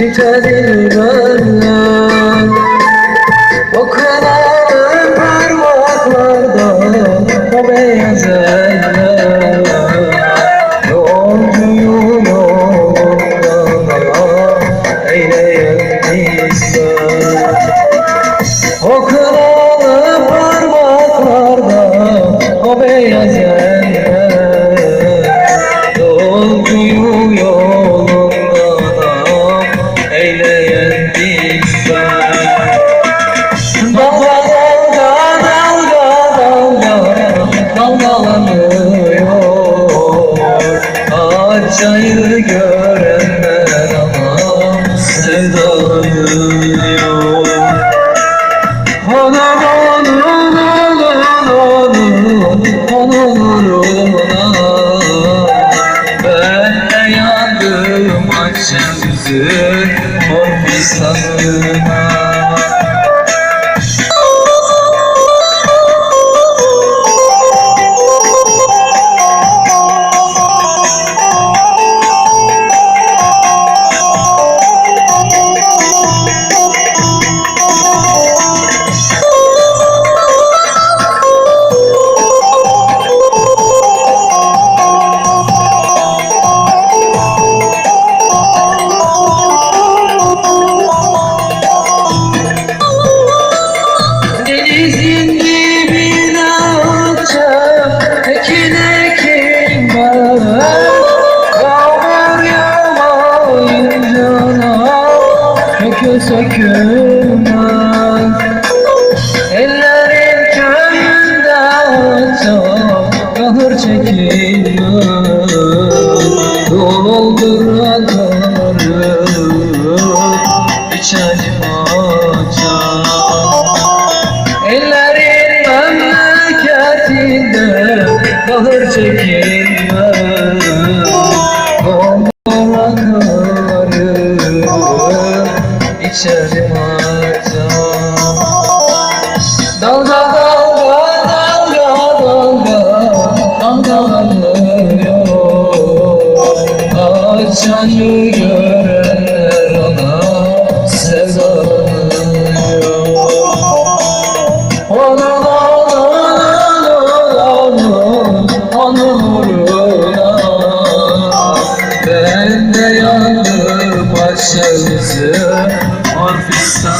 Çitedilmez Okunan parmaklarda o beyaz eller Yolcuyu yolunda eyleyen insan o kınalı parmaklarda o beyaz akşamüzü Konfisanına Denizin kalır çekilmez Bombaları içerim açar Dalga dalga dalga dalga dalgalanıyor. Açanı